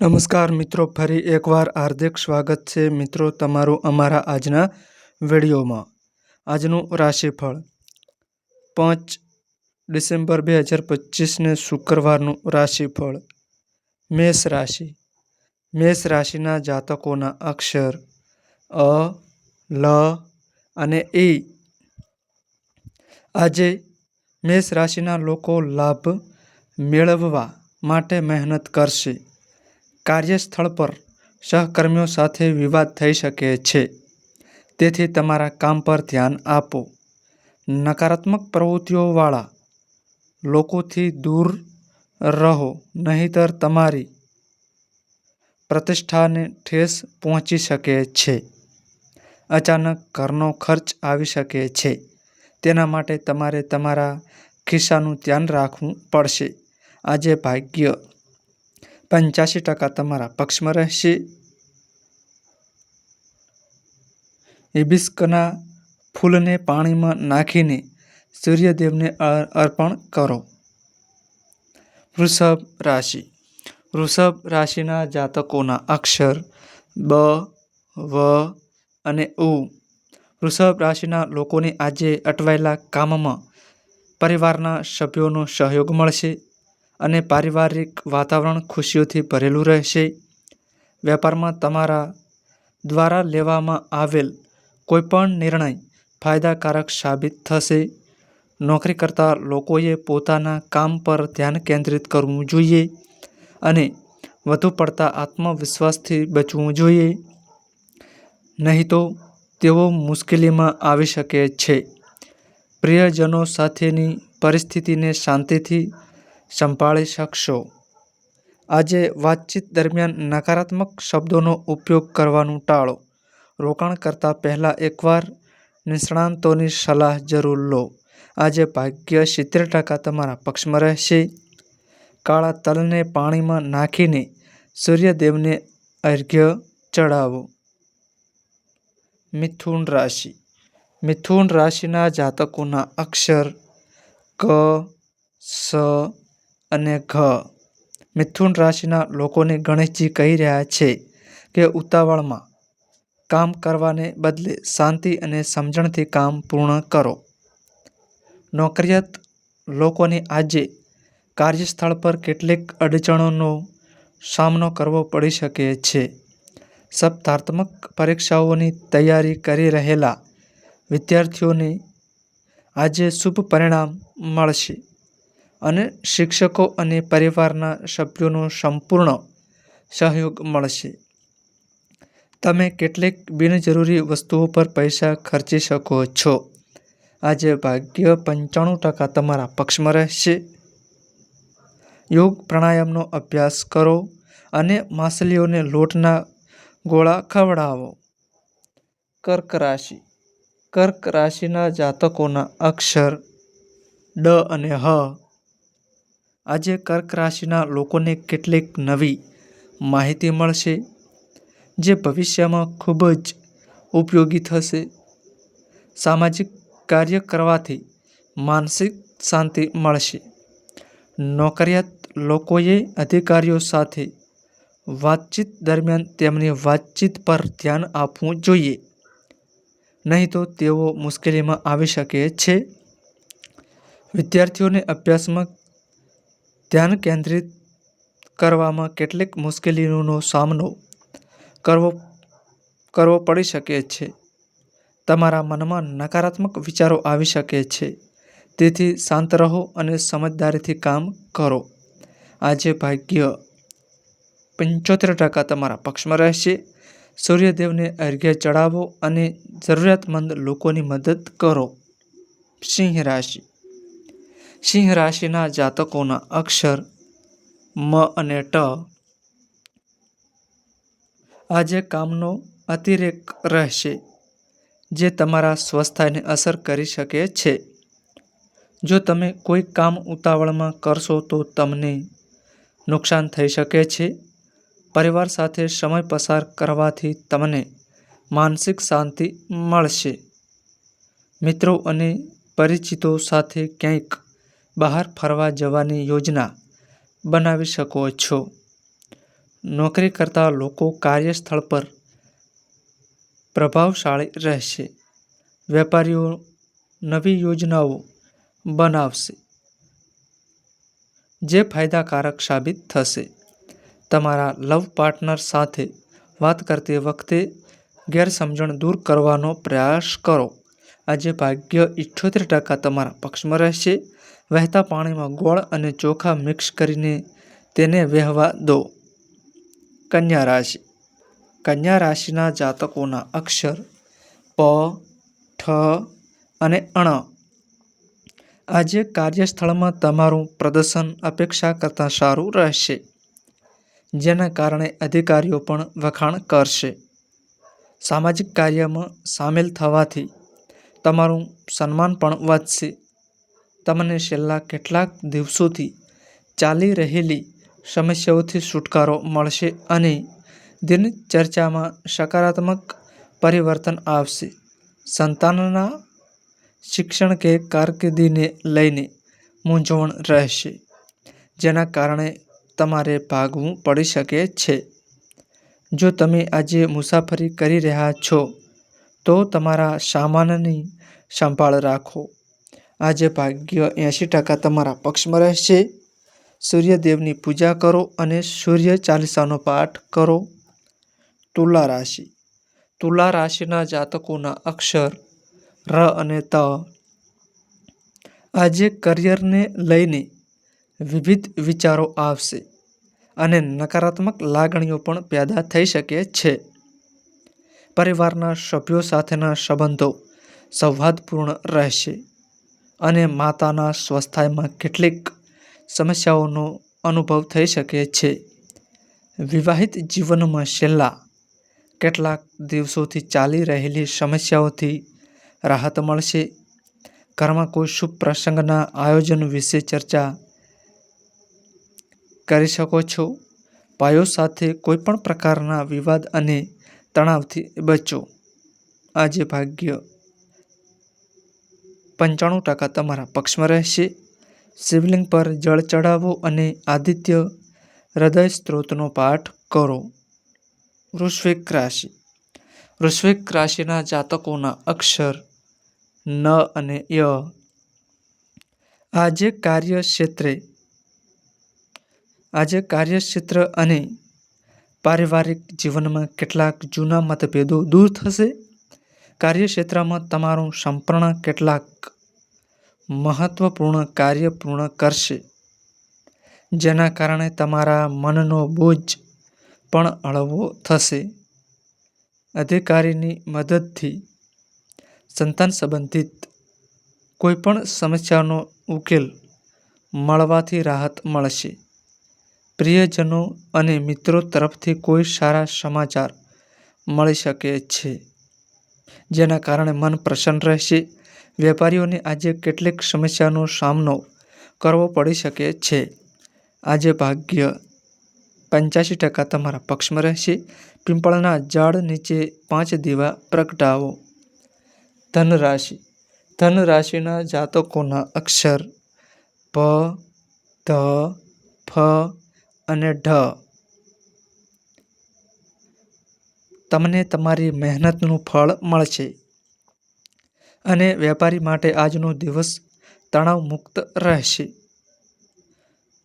નમસ્કાર મિત્રો, ફરી એકવાર હાર્દિક સ્વાગત છે મિત્રો તમારું અમારા આજના વિડીયોમાં. આજનું રાશિફળ. પાંચ ડિસેમ્બર બે હજાર પચીસને શુક્રવારનું રાશિફળ. મેષ રાશિ. મેષ રાશિના જાતકોના અક્ષર અ, લ અને ઈ આજે મેષ રાશિના લોકો લાભ મેળવવા માટે મહેનત કરશે. કાર્યસ્થળ પર સહકર્મીઓ સાથે વિવાદ થઈ શકે છે. તેથી તમારા કામ પર ધ્યાન આપો. નકારાત્મક પ્રવૃત્તિઓવાળા લોકોથી દૂર રહો, નહીંતર તમારી પ્રતિષ્ઠાને ઠેસ પહોંચી શકે છે. અચાનક ઘરનો ખર્ચ આવી શકે છે. તેના માટે તમારે તમારા ખિસ્સાનું ધ્યાન રાખવું પડશે. આજે ભાગ્ય પંચ્યાસી ટકા તમારા પક્ષમાં રહેશે. હિબિસ્કના ફૂલને પાણીમાં નાખીને સૂર્યદેવને અર્પણ કરો. વૃષભ રાશિ. વૃષભ રાશિના જાતકોના અક્ષર બ, વ અને ઉ. વૃષભ રાશિના લોકોને આજે અટવાયેલા કામમાં પરિવારના સભ્યોનો સહયોગ મળશે. અને પારિવારિક વાતાવરણ ખુશીઓથી ભરેલું રહેશે. વેપારમાં તમારા દ્વારા લેવામાં આવેલ કોઈપણ નિર્ણય ફાયદાકારક સાબિત થશે. નોકરી કરતા લોકોએ પોતાના કામ પર ધ્યાન કેન્દ્રિત કરવું જોઈએ અને વધુ પડતા આત્મવિશ્વાસથી બચવું જોઈએ. નહીં તો તેઓ મુશ્કેલીમાં આવી શકે છે. પ્રિયજનો સાથેની પરિસ્થિતિને શાંતિથી સંભાળી શકશો. આજે વાતચીત દરમિયાન નકારાત્મક શબ્દોનો ઉપયોગ કરવાનું ટાળો. રોકાણ કરતા પહેલાં એકવાર નિષ્ણાંતોની સલાહ જરૂર લો. આજે ભાગ્ય સિત્તેર ટકા તમારા પક્ષમાં રહેશે. કાળા તલને પાણીમાં નાખીને સૂર્યદેવને અર્ઘ્ય ચડાવો મિથુન રાશિ. મિથુન રાશિના જાતકોના અક્ષર ક, સ અને ઘ. મિથુન રાશિના લોકોને ગણેશજી કહી રહ્યા છે કે ઉતાવળમાં કામ કરવાને બદલે શાંતિ અને સમજણથી કામ પૂર્ણ કરો. નોકરિયાત લોકોને આજે કાર્યસ્થળ પર કેટલીક અડચણોનો સામનો કરવો પડી શકે છે. સપ્તાર્થમક પરીક્ષાઓની તૈયારી કરી રહેલા વિદ્યાર્થીઓને આજે શુભ પરિણામ મળશે. અને શિક્ષકો અને પરિવારના સભ્યોનો સંપૂર્ણ સહયોગ મળશે. તમે કેટલીક બિનજરૂરી વસ્તુઓ પર પૈસા ખર્ચી શકો છો. આજે ભાગ્ય પંચાણું ટકા તમારા પક્ષમાં રહેશે. યોગ પ્રાણાયામનો અભ્યાસ કરો અને માછલીઓને લોટના ગોળા ખવડાવો. કર્ક રાશિ. કર્ક રાશિના જાતકોના અક્ષર ડ અને હ આજે કર્ક રાશિના લોકોને કેટલીક નવી માહિતી મળશે, જે ભવિષ્યમાં ખૂબ જ ઉપયોગી થશે. સામાજિક કાર્ય કરવાથી માનસિક શાંતિ મળશે. નોકરિયાત લોકોએ અધિકારીઓ સાથે વાતચીત દરમિયાન તેમની વાતચીત પર ધ્યાન આપવું જોઈએ. નહીં તો તેઓ મુશ્કેલીમાં આવી શકે છે. વિદ્યાર્થીઓને અભ્યાસમાં ધ્યાન કેન્દ્રિત કરવામાં કેટલીક મુશ્કેલીઓનો સામનો કરવો કરવો પડી શકે છે. તમારા મનમાં નકારાત્મક વિચારો આવી શકે છે. તેથી શાંત રહો અને સમજદારીથી કામ કરો. આજે ભાગ્ય પંચોતેર ટકા તમારા પક્ષમાં રહેશે. સૂર્યદેવને અર્ઘ્ય ચડાવો અને જરૂરિયાતમંદ લોકોની મદદ કરો. સિંહ રાશિ. સિંહ રાશિના જાતકોના અક્ષર મ અને ટ. આજે કામનો અતિરેક રહેશે, જે તમારા સ્વસ્થાને અસર કરી શકે છે. જો તમે કોઈ કામ ઉતાવળમાં કરશો તો તમને નુકસાન થઈ શકે છે. પરિવાર સાથે સમય પસાર કરવાથી તમને માનસિક શાંતિ મળશે. મિત્રો અને પરિચિતો સાથે ક્યાંક બહાર ફરવા જવાની યોજના બનાવી શકો છો નોકરી કરતા લોકો કાર્યસ્થળ પર પ્રભાવશાળી રહેશે. વેપારીઓ નવી યોજનાઓ બનાવશે, જે ફાયદાકારક સાબિત થશે. તમારા લવ પાર્ટનર સાથે વાત કરતી વખતે ગેરસમજણ દૂર કરવાનો પ્રયાસ કરો. આજે ભાગ્ય ઇઠ્યોતેર ટકા તમારા પક્ષમાં રહેશે. વહેતા પાણીમાં ગોળ અને ચોખા મિક્સ કરીને તેને વહેવા દો. કન્યા રાશિ કન્યા રાશિના જાતકોના અક્ષર પ, ઠ અને અણ આજે કાર્યસ્થળમાં તમારું પ્રદર્શન અપેક્ષા કરતાં સારું રહેશે, જેના કારણે અધિકારીઓ પણ વખાણ કરશે. સામાજિક કાર્યમાં સામેલ થવાથી તમારું સન્માન પણ વધશે. તમને છેલ્લા કેટલાક દિવસોથી ચાલી રહેલી સમસ્યાઓથી છુટકારો મળશે અને દિનચર્ચામાં સકારાત્મક પરિવર્તન આવશે. સંતાનના શિક્ષણ કે કારકિર્દીને લઈને મૂંઝવણ રહેશે, જેના કારણે તમારે ભાગવું પડી શકે છે. જો તમે આજે મુસાફરી કરી રહ્યા છો, તો તમારા સામાનની સંભાળ રાખો. આજે ભાગ્ય એંશી ટકા તમારા પક્ષમાં રહેશે. સૂર્યદેવની પૂજા કરો અને સૂર્ય ચાલીસાનો પાઠ કરો. તુલા રાશિ તુલા રાશિના જાતકોના અક્ષર ર અને ત. આજે કરિયરને લઈને વિવિધ વિચારો આવશે અને નકારાત્મક લાગણીઓ પણ પેદા થઈ શકે છે. પરિવારના સભ્યો સાથેના સંબંધો સંવાદપૂર્ણ રહેશે અને માતાના સ્વાસ્થ્યમાં કેટલીક સમસ્યાઓનો અનુભવ થઈ શકે છે. વિવાહિત જીવનમાં છેલ્લા કેટલાક દિવસોથી ચાલી રહેલી સમસ્યાઓથી રાહત મળશે. ઘરમાં કોઈ શુભ પ્રસંગના આયોજન વિશે ચર્ચા કરી શકો છો. ભાઈઓ સાથે કોઈપણ પ્રકારના વિવાદ અને તણાવથી બચો. આજે ભાગ્ય પંચાણું ટકા તમારા પક્ષમાં રહેશે. શિવલિંગ પર જળ ચઢાવો અને આદિત્ય હૃદય સ્ત્રોતનો પાઠ કરો. વૃશ્વિક રાશિ વૃશ્વિક રાશિના જાતકોના અક્ષર ન અને ય. આજે કાર્યક્ષેત્રે, આજે કાર્યક્ષેત્ર અને પારિવારિક જીવનમાં કેટલાક જૂના મતભેદો દૂર થશે. કાર્યક્ષેત્રમાં તમારું સંપૂર્ણ કેટલાક મહત્વપૂર્ણ કાર્ય પૂર્ણ કરશે, જેના કારણે તમારા મનનો બોજ પણ હળવો થશે. અધિકારીની મદદથી સંતાન સંબંધિત કોઈપણ સમસ્યાનો ઉકેલ મળવાથી રાહત મળશે. પ્રિયજનો અને મિત્રો તરફથી કોઈ સારા સમાચાર મળી શકે છે, જેના કારણે મન પ્રસન્ન રહેશે. વેપારીઓને આજે કેટલીક સમસ્યાનો સામનો કરવો પડી શકે છે. આજે ભાગ્ય પંચ્યાસી ટકા તમારા પક્ષમાં રહેશે. પીંપળના ઝાડ નીચે પાંચ દીવા પ્રગટાવો. ધન રાશિ ધન રાશિના જાતકોના અક્ષર પ, ધ, ફ અને ઢ. તમને તમારી મહેનતનું ફળ મળશે અને વેપારી માટે આજનો દિવસ તણાવ-મુક્ત રહેશે.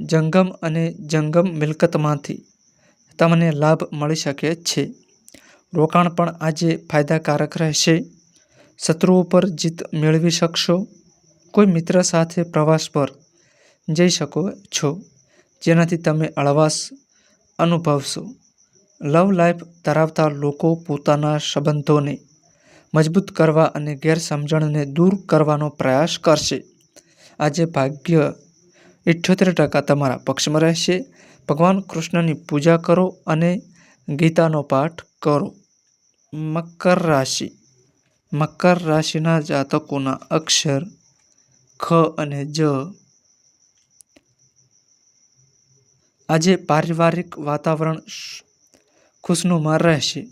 જંગમ અને જંગમ મિલકતમાંથી તમને લાભ મળી શકે છે. રોકાણ પણ આજે ફાયદાકારક રહેશે. શત્રુઓ પર જીત મેળવી શકશો. કોઈ મિત્ર સાથે પ્રવાસ પર જઈ શકો છો, જેનાથી તમે હળવાશ અનુભવશો. લવ લાઈફ ધરાવતા લોકો પોતાના સંબંધોને મજબૂત કરવા અને ગેરસમજણને દૂર કરવાનો પ્રયાસ કરશે. આજે ભાગ્ય ઈઠ્યોતેર ટકા તમારા પક્ષમાં રહેશે. ભગવાન કૃષ્ણની પૂજા કરો અને ગીતાનો પાઠ કરો. મકર રાશિ મકર રાશિના જાતકોના અક્ષર ખ અને જ. આજે પારિવારિક વાતાવરણ ખુશનુમા રહેશે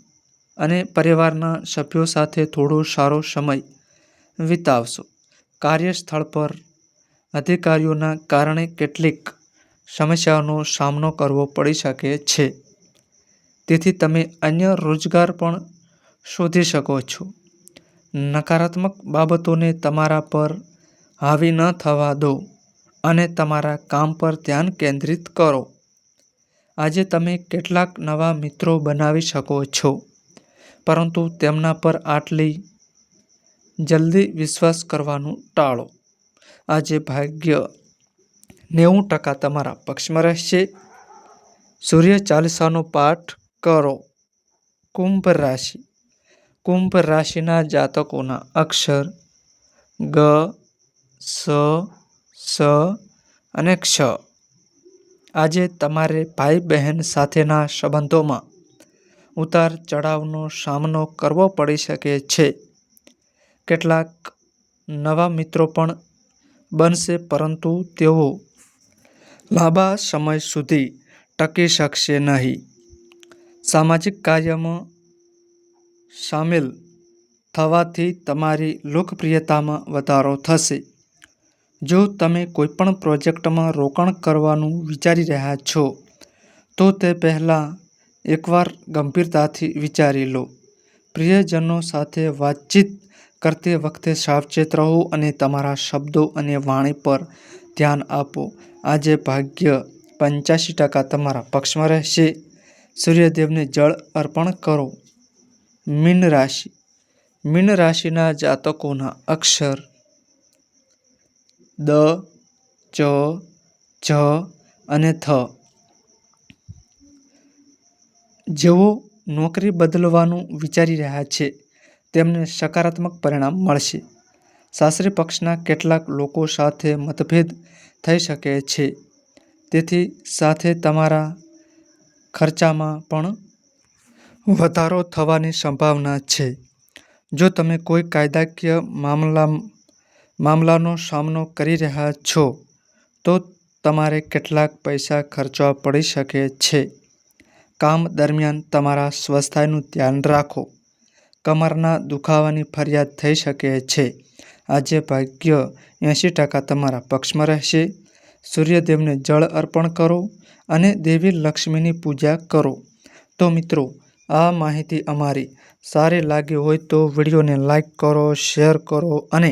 અને પરિવારના સભ્યો સાથે થોડો સારો સમય વિતાવશો. કાર્યસ્થળ પર અધિકારીઓના કારણે કેટલીક સમસ્યાઓનો સામનો કરવો પડી શકે છે. તેથી તમે અન્ય રોજગાર પણ શોધી શકો છો. નકારાત્મક બાબતોને તમારા પર હાવી ન થવા દો અને તમારા કામ પર ધ્યાન કેન્દ્રિત કરો. આજે તમે કેટલાક નવા મિત્રો બનાવી શકો છો, પરંતુ તેમના પર આટલી જલ્દી વિશ્વાસ કરવાનું ટાળો. આજે ભાગ્ય નેવું ટકા તમારા પક્ષમાં રહેશે. સૂર્ય ચાલીસાનો પાઠ કરો. કુંભ રાશિ: કુંભ રાશિના જાતકોના અક્ષર ગ, સ, સ અને ક્ષ. આજે તમારે ભાઈ-બહેન સાથેના સંબંધોમાં ઉતાર-ચઢાવનો સામનો કરવો પડી શકે છે. કેટલાક નવા મિત્રો પણ બનશે, પરંતુ તેઓ લાંબા સમય સુધી ટકી શકશે નહીં. સામાજિક કાર્યમાં સામેલ થવાથી તમારી લોકપ્રિયતામાં વધારો થશે. જો તમે કોઈપણ પ્રોજેક્ટમાં રોકાણ કરવાનું વિચારી રહ્યા છો, તો તે પહેલાં એકવાર ગંભીરતાથી વિચારી લો. પ્રિયજનો સાથે વાતચીત કરતી વખતે સાવચેત રહો અને તમારા શબ્દો અને વાણી પર ધ્યાન આપો. આજે ભાગ્ય પંચ્યાસી ટકા તમારા પક્ષમાં રહેશે. સૂર્યદેવને જળ અર્પણ કરો. મીન રાશિ: મીન રાશિના જાતકોના અક્ષર દ, ચ, જ અને થ. જેઓ નોકરી બદલવાનું વિચારી રહ્યા છે તેમને સકારાત્મક પરિણામ મળશે. સાસરી પક્ષના કેટલાક લોકો સાથે મતભેદ થઈ શકે છે, તેથી સાથે તમારા ખર્ચામાં પણ વધારો થવાની સંભાવના છે. જો તમે કોઈ કાયદાકીય મામલાનો સામનો કરી રહ્યા છો, તો તમારે કેટલાક પૈસા ખર્ચવા પડી શકે છે. કામ દરમિયાન તમારા સ્વાસ્થ્યનું ધ્યાન રાખો. કમરના દુખાવાની ફરિયાદ થઈ શકે છે. આજે ભાગ્ય એંસી ટકા તમારા પક્ષમાં રહેશે. સૂર્યદેવને જળ અર્પણ કરો અને દેવી લક્ષ્મીની પૂજા કરો. તો મિત્રો, આ માહિતી અમારી સારી લાગી હોય તો વિડીયોને લાઈક કરો, શેર કરો અને